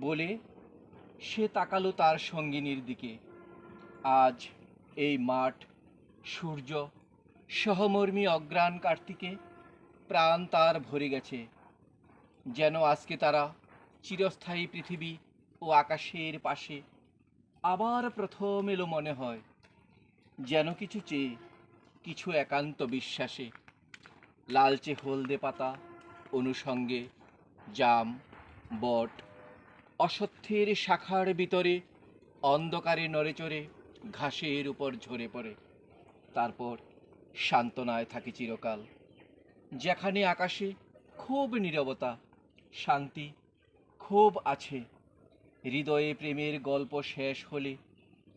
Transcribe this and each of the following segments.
বলে, সে তাকালো তার সঙ্গিনীর দিকে। আজ এই মাঠ, সূর্য, সহমর্মী অগ্রাণ কার্তিকে প্রাণ তার ভরে গেছে। যেন আজকে তারা চিরস্থায়ী পৃথিবী ও আকাশের পাশে আবার প্রথম এলো মনে হয়। যেন কিছু চেয়ে, কিছু একান্ত বিশ্বাসে লালচে হলদে পাতা, অনুষঙ্গে জাম, বট অসত্যের শাখার ভিতরে, অন্ধকারে নড়েচড়ে ঘাসের উপর ঝরে পড়ে। তারপর সান্ত্বনায় থাকে চিরকাল। যেখানে আকাশে খুব নীরবতা, শান্তি খুব আছে। হৃদয়ে প্রেমের গল্প শেষ হলে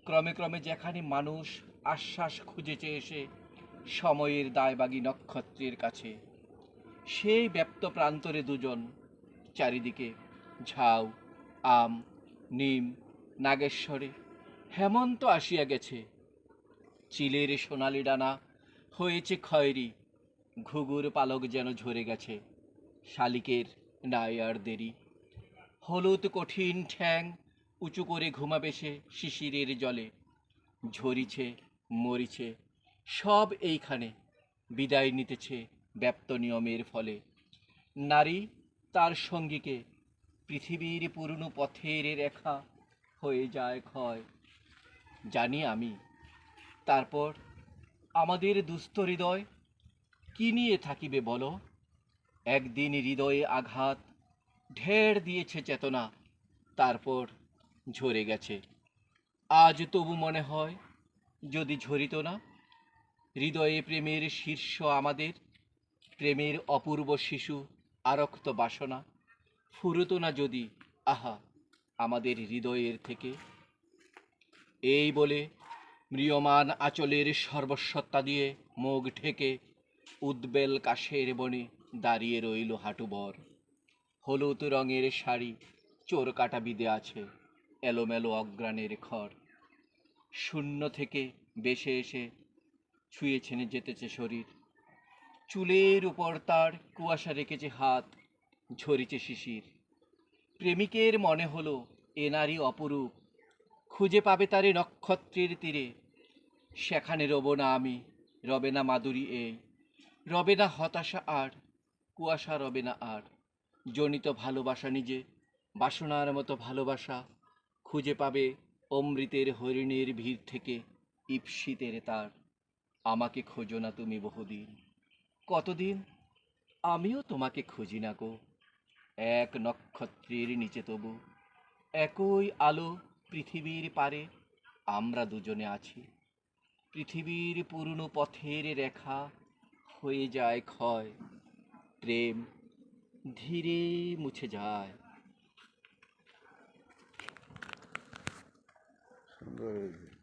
ক্রমে ক্রমে যেখানে মানুষ আশ্বাস খুঁজেছে এসে সময়ের দায়বাগী নক্ষত্রের কাছে। সেই ব্যপ্ত প্রান্তরে দুজন, চারিদিকে ঝাউ আম, নিম, নাগেশ্বরে, হেমন্ত আসিয়া গেছে। চিলের সোনালি ডানা হয়েছে খয়েরি, ঘুঘুর পালক যেন ঝরে গেছে, শালিকের নাই আর দেরি। হলুদ কঠিন ঠ্যাং উঁচু করে ঘুমাবে সে শিশিরের জলে, ঝরিছে, মরিছে, সব এইখানে বিদায় নিতেছে ব্যপ্ত নিয়মের ফলে। নারী তার সঙ্গীকে পৃথিবীর পুরনো পথের রেখা হয়ে যায় ক্ষয়। জানি আমি। তারপর আমাদের দুস্থ হৃদয় কি নিয়ে থাকিবে বলো? একদিন হৃদয়ে আঘাত ঢের দিয়েছে চেতনা, তারপর ঝরে গেছে। আজ তবু মনে হয় যদি ঝরিত না, হৃদয়ে প্রেমের শীর্ষ আমাদের, প্রেমের অপূর্ব শিশু আরক্ত বাসনা। ফুরত না যদি, আহা, আমাদের হৃদয়ের থেকে। এই বলে ম্রিয়মান আঁচলের সর্বসত্তা দিয়ে মুখ ঢেকে উদ্বেল কাশের বনে দাঁড়িয়ে রইল হাঁটুবর হলুদ রঙের শাড়ি, চোর কাটা বিদে আছে এলোমেলো অগ্রাণের খড়। শূন্য থেকে বেশে এসে ছুঁয়েছেনে যেতেছে শরীর। চুলের উপর তার কুয়াশা রেখেছে হাত ঝরিছে শিশির। প্রেমিকের মনে হলো এ নারী অপরূপ, খুঁজে পাবে তারে নক্ষত্রের তীরে। সেখানে রব না আমি, রবে না মাধুরী এই রবে না হতাশা আর, কুয়াশা রবে না আর। জনিত ভালোবাসা নিজে, বাসনার মতো ভালোবাসা, খুঁজে পাবে অমৃতের হরিণের ভিড় থেকে ইপসিতের তার। আমাকে খোঁজো না তুমি বহুদিন। কতদিন? আমিও তোমাকে খুঁজি না গো। এক নক্ষত্রের নিচে তবু, একই আলো পৃথিবীর পারে, আমরা দুজনে আছি। পৃথিবীর পুরনো পথের রেখা হয়ে যায় ক্ষয়, প্রেম ধীরে মুছে যায়। সুন্দর